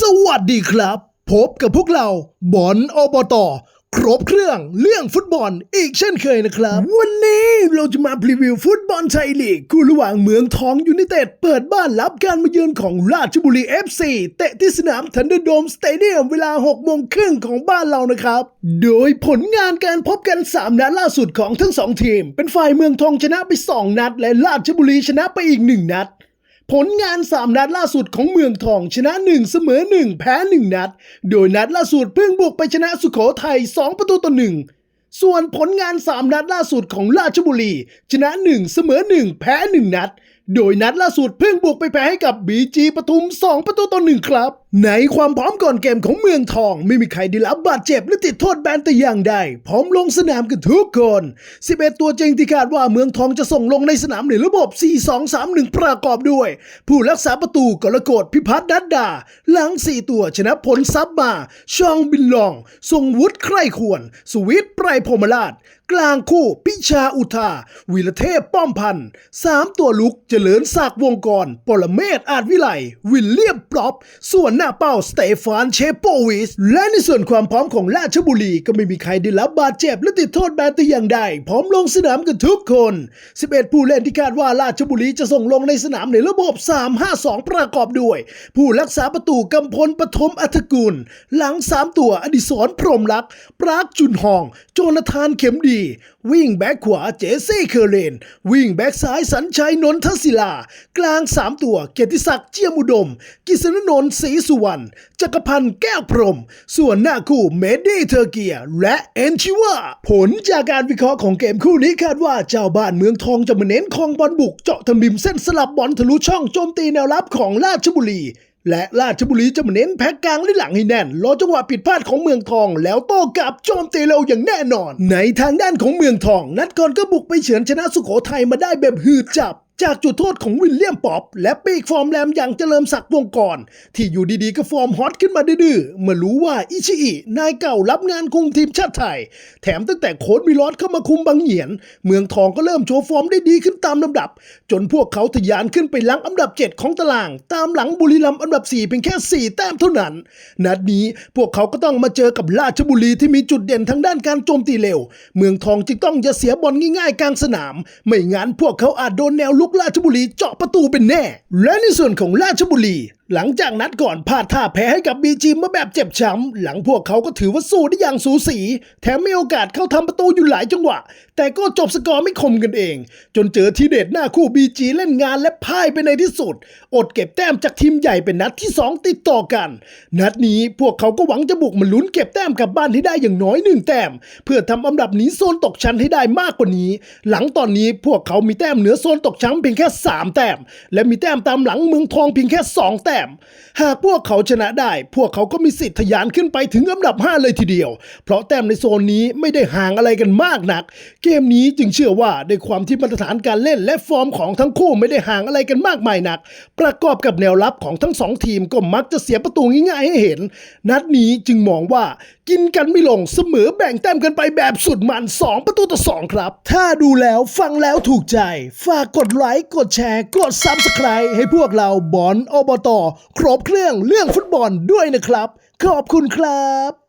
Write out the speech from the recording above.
สวัสดีครับ พบกับพวกเราบอลอบตครบเครื่องเรื่องฟุตบอลอีกเช่นเคยนะครับ วันนี้เราจะมาพรีวิวฟุตบอลไทยลีกคู่ระหว่างเมืองทองยูไนเต็ดเปิดบ้านรับการมาเยือนของราชบุรี FC เตะที่สนามทันเดอร์โดมสเตเดียมเวลา6โมงครึ่งของบ้านเรานะครับ โดยผลงานการพบกัน 3 นัดล่าสุดของทั้ง 2 ทีม เป็นฝ่ายเมืองทองชนะไป 2 นัด และราชบุรีชนะไปอีก 1 นัด ผลงาน 3 นัดล่าสุดของเมืองทองชนะ 1 เสมอ 1 แพ้ 1 นัด โดยนัดล่าสุดเพิ่งบุกไปชนะสุโขทัย 2 ประตูต่อ 1 ส่วนผลงาน 3 นัดล่าสุดของราชบุรี ชนะ 1 เสมอ 1 แพ้ 1 นัด โดยนัดล่าสุดเพิ่งบุกไปแพ้ให้กับบีจีปทุม 2 ประตูต่อ1ครับ ในความพร้อมก่อนเกมของเมืองทอง ไม่มีใครได้รับบาดเจ็บหรือติดโทษแบนแต่อย่างใด พร้อมลงสนามกันทุกคน 11 ตัวจริงที่คาดว่าเมืองทองจะส่งลงในสนามในระบบ 4-2-3-1 ประกอบด้วย ผู้รักษาประตูกรกฎพิพัฒน์ดัดดา หลัง 4 ตัวชนะผลซับมา ชองบินลอง ทรงวุฒิใคร่ควร สวิตไพรพรมราช กลางคู่พิชาอุทาวีรเทพป้อมพันธ์สามตัวลุกเจริญศักดิ์วงกรปรเมศอาจวิไลวิลเลียมปลอปส่วนหน้าเป้าสเตฟานเชโปวิส และในส่วนความพร้อมของราชบุรีก็ไม่มีใครได้รับบาดเจ็บและติดโทษแบนแต่อย่างใด พร้อมลงสนามกันทุกคน 11 ผู้เล่นที่คาดว่าราชบุรีจะส่งลงในสนามในระบบ 3-5-2 ประกอบด้วย ผู้รักษาประตูกำพลปฐมอัฐกุล หลัง 3 ตัวอดิศรพรมลักษ์ปรากจุนหอง โจนาธานเข็มดีวิ่งแบ็คขวาเจซี่เคอร์เรน วิ่งแบ็คซ้ายสัญชัยนนทศิลา กลาง 3 ตัว เกียรติศักดิ์เจียมอุดม กิษณนนท์ศรีสุวรรณจักรพันธ์แก้วพรหมส่วนหน้าคู่เมดี้เทอร์เกีย และเอนชิวาผลจากการวิเคราะห์ของเกมคู่นี้คาดว่าเจ้าบ้านเมืองทองจะมาเน้นคองบอลบุกเจาะทำบิมเส้นสลับบอลทะลุช่องโจมตีแนวรับของราชบุรี และราชบุรีจะมาเน้นแพ็กกลางและหลังให้แน่นรอจังหวะผิดพลาดของเมืองทอง แล้วโต้กลับโจมตีเราอย่างแน่นอน ในทางด้านของเมืองทอง นัดก่อนก็บุกไปเฉือนชนะสุโขทัยมาได้แบบหืดจับจากจุดโทษของวิลเลียมป๊อปและปีกฟอร์มแรมอย่างเจริญศักดิ์วงกรที่อยู่ดีๆก็ฟอร์มฮอตขึ้นมาดื้อเมื่อรู้ว่าอิชิอินายเก่ารับงานคุมทีมชาติไทย แถมตั้งแต่โค้ชมิลอสเข้ามาคุมบางเหียน เมืองทองก็เริ่มโชว์ฟอร์มได้ดีขึ้นตามลำดับ จนพวกเขาทะยานขึ้นไปลังอันดับ 7 ของตาราง ตามหลังบุรีรัมย์อันดับ 4 เพียงแค่ 4 แต้มเท่านั้น นัดนี้พวกเขาก็ต้องมาเจอกับราชบุรีที่มีจุดเด่นทางด้านการโจมตีเร็ว เมืองทองจึงต้องอย่าเสียบอลง่ายๆกลางสนาม ไม่งั้นพวกเขาอาจโดนแนวลุกราชบุรีเจาะประตูเป็นแน่ และในส่วนของราชบุรี หลังจากนัดก่อนพลาดท่าแพ้ให้กับบีจีมาแบบเจ็บช้ำ หลังพวกเขาก็ถือว่าสู้ได้อย่างสูสี แถมมีโอกาสเข้าทำประตูอยู่หลายจังหวะ แต่ก็จบสกอร์ไม่คมกันเอง จนเจอทีเด็ดหน้าคู่บีจีเล่นงานและพ่ายไปในที่สุด อดเก็บแต้มจากทีมใหญ่เป็นนัดที่ 2 ติดต่อกัน นัดนี้พวกเขาก็หวังจะบุกมาลุ้นเก็บแต้มกลับบ้านให้ได้อย่างน้อยหนึ่งแต้ม เพื่อทำอันดับหนีโซนตกชั้นให้ได้มากกว่านี้ หลังตอนนี้พวกเขามีแต้มเหนือโซนตกชั้นเพียงแค่ 3 แต้ม และมีแต้มตามหลังเมืองทองเพียงแค่ 2 แต้มหากพวกเขาชนะได้ พวกเขาก็มีสิทธิ์ทะยานขึ้นไปถึงอันดับ 5 เลยทีเดียว เพราะแต้มในโซนนี้ไม่ได้ห่างอะไรกันมากนัก เกมนี้จึงเชื่อว่าด้วยความที่มาตรฐานการเล่นและฟอร์มของทั้งคู่ไม่ได้ห่างอะไรกันมากมายนัก ประกอบกับแนวรับของทั้งสองทีมก็มักจะเสียประตูง่ายๆให้เห็น นัดนี้จึงมองว่ากินกันไม่ลงเสมอแบ่งแต้มกันไปแบบสุดมัน 2 ประตูต่อ 2 ครับ ถ้าดูแล้วฟังแล้วถูกใจ ฝากกดไลค์ กดแชร์ กด Subscribe ให้พวกเราบอลอบตครบเครื่องเรื่องฟุตบอลด้วยนะครับ ขอบคุณครับ